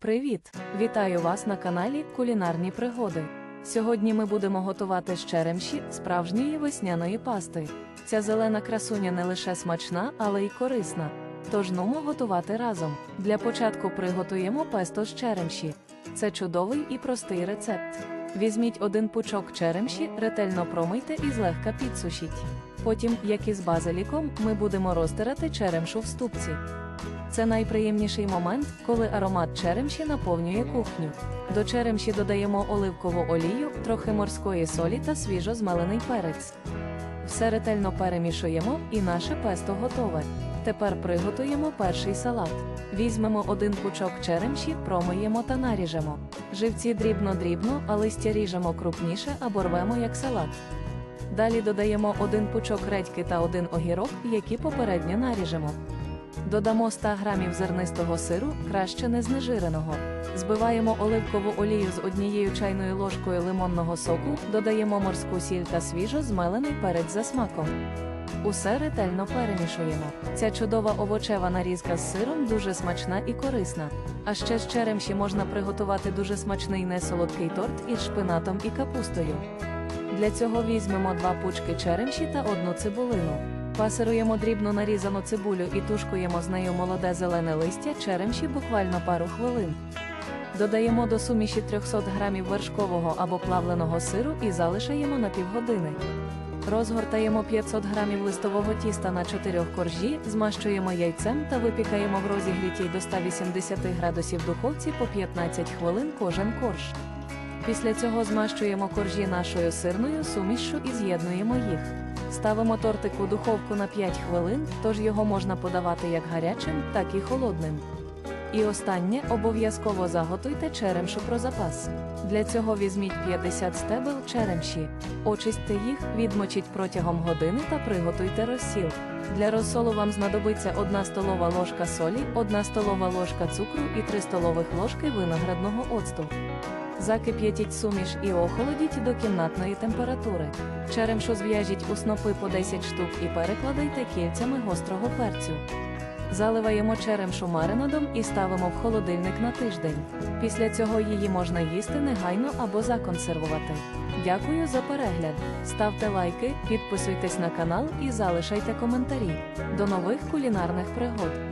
Привіт! Вітаю вас на каналі Кулінарні пригоди. Сьогодні ми будемо готувати з черемші справжньої весняної пасти. Ця зелена красуня не лише смачна, але й корисна. Тож нумо готувати разом. Для початку приготуємо песто з черемші. Це чудовий і простий рецепт. Візьміть один пучок черемші, ретельно промийте і злегка підсушіть. Потім, як і з базиліком, ми будемо розтирати черемшу в ступці. Це найприємніший момент, коли аромат черемші наповнює кухню. До черемші додаємо оливкову олію, трохи морської солі та свіжо змелений перець. Все ретельно перемішуємо, і наше песто готове. Тепер приготуємо перший салат. Візьмемо один пучок черемші, промиємо та наріжемо. Живці дрібно-дрібно, а листя ріжемо крупніше або рвемо як салат. Далі додаємо один пучок редьки та один огірок, які попередньо наріжемо. Додамо 100 грамів зернистого сиру, краще не знежиреного. Збиваємо оливкову олію з однією чайною ложкою лимонного соку, додаємо морську сіль та свіжо змелений перець за смаком. Усе ретельно перемішуємо. Ця чудова овочева нарізка з сиром дуже смачна і корисна. А ще з черемші можна приготувати дуже смачний несолодкий торт із шпинатом і капустою. Для цього візьмемо два пучки черемші та одну цибулину. Пасируємо дрібно нарізану цибулю і тушкуємо з нею молоде зелене листя черемші буквально пару хвилин. Додаємо до суміші 300 грамів вершкового або плавленого сиру і залишаємо на півгодини. Розгортаємо 500 грамів листового тіста на 4 коржі, змащуємо яйцем та випікаємо в розігрітій до 180 градусів духовці по 15 хвилин кожен корж. Після цього змащуємо коржі нашою сирною сумішшю і з'єднуємо їх. Ставимо тортик у духовку на 5 хвилин, тож його можна подавати як гарячим, так і холодним. І останнє обов'язково заготуйте черемшу про запас. Для цього візьміть 50 стебел черемші, очистьте їх, відмочіть протягом години та приготуйте розсіл. Для розсолу вам знадобиться 1 столова ложка солі, 1 столова ложка цукру і 3 столових ложки виноградного оцту. Закип'ятіть суміш і охолодіть до кімнатної температури. Черемшу зв'яжіть у снопи по 10 штук і перекладайте кільцями гострого перцю. Заливаємо черемшу маринадом і ставимо в холодильник на тиждень. Після цього її можна їсти негайно або законсервувати. Дякую за перегляд. Ставте лайки, підписуйтесь на канал і залишайте коментарі. До нових кулінарних пригод!